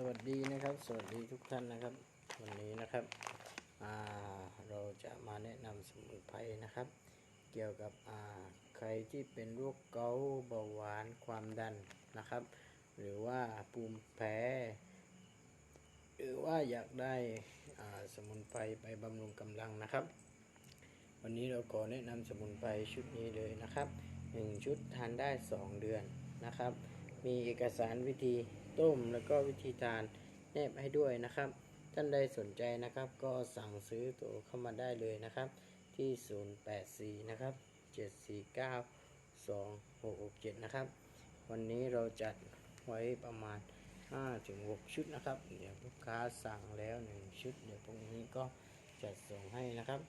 สวัสดีนะครับ สวัสดีทุกท่านนะครับ วันนี้นะครับเราจะมาแนะนำสมุนไพรนะครับ เกี่ยวกับใครที่เป็นโรคเกาต์เบาหวานความดันนะครับ หรือว่าภูมิแพ้ หรือว่าอยากได้สมุนไพรไปบำรุงกำลังนะครับ วันนี้เราขอแนะนำสมุนไพรชุดนี้เลยนะครับ 1 ชุดทานได้ 2 เดือนนะครับ มีเอกสารวิธีต้มแล้วก็วิธีทานแนบให้ด้วยนะครับ ท่านใดสนใจนะครับ ก็สั่งซื้อตัวเข้ามาได้เลยนะครับ ที่ 084 นะครับ 749 2667 นะครับ วันนี้เราจัดไว้ประมาณ 5-6 ชุดนะครับ เดี๋ยวลูกค้าสั่งแล้ว 1 ชุด เดี๋ยวพรุ่งนี้ก็จัดส่งให้นะครับ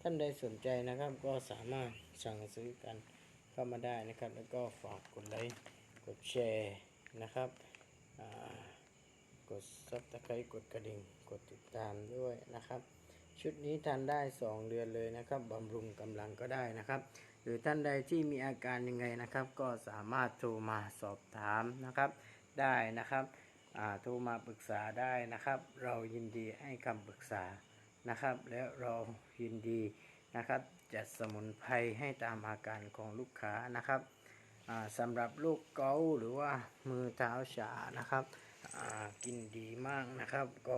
ท่านใดสนใจนะครับก็สามารถสั่งซื้อกันเข้ามาได้นะครับ แล้วก็ฝากกดไลค์ กดแชร์นะครับกดซับตะไคร้กดกระดิ่ง กดติดตามด้วยนะครับ ชุดนี้ทานได้ 2 เดือนเลยนะครับบำรุงกำลังก็ได้นะครับ หรือท่านใดที่มีอาการยังไงนะครับ ก็สามารถโทรมาสอบถามนะครับ ได้นะครับโทรมาปรึกษาได้นะครับ เรายินดีให้คำปรึกษานะครับ แล้วเรายินดีนะครับ จัดสมุนไพรให้ตามอาการของลูกค้านะครับ สำหรับลูกเกาหรือว่ามือเท้าชานะครับกินดีมากนะครับ ก็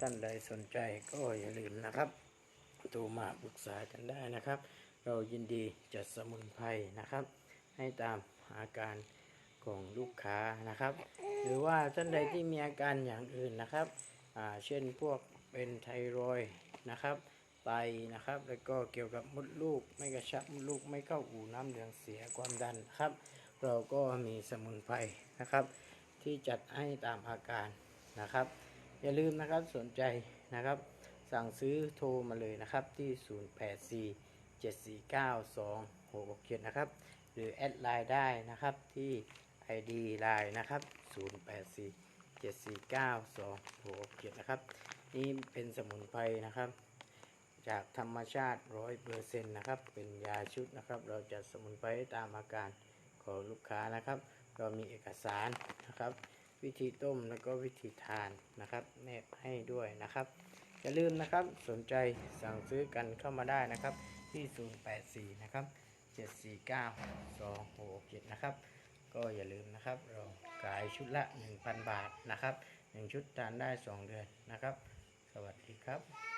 ท่านใดสนใจก็อย่าลืมนะครับโทรมาปรึกษากันได้นะครับ เรายินดีจัดสมุนไพรนะครับ ให้ตามอาการของลูกค้านะครับ หรือว่าท่านใดที่มีอาการอย่างอื่นนะครับเช่นพวกเป็นไทรอยนะครับ ไตนะครับ แล้วก็เกี่ยวกับมดลูกไม่กระชับมดลูกไม่เข้าอู่น้ำเหลืองเสียความดันนะครับ เราก็มีสมุนไพรนะครับ ที่จัดให้ตามอาการนะครับ อย่าลืมนะครับสนใจนะครับ สั่งซื้อโทรมาเลยนะครับที่ 084 749 2667นะครับ หรือแอดไลน์ได้นะครับที่ ID ไลน์นะครับ 084 749 2667นะครับนี่เป็นสมุนไพรนะครับ จากธรรมชาติร้อยเปอร์เซ็นต์นะครับ เป็นยาชุดนะครับ เราจะสมุนไพรตามอาการของลูกค้านะครับ เรามีเอกสารนะครับ วิธีต้มแล้วก็วิธีทานนะครับแนบให้ด้วยนะครับอย่าลืมนะครับสนใจสั่งซื้อกันเข้ามาได้นะครับ ที่ 084 นะครับ 749 2667 นะครับ ก็อย่าลืมนะครับ เราขายชุดละ 1,000 บาทนะครับ 1 ชุดทานได้ 2 เดือนนะครับ สวัสดีครับ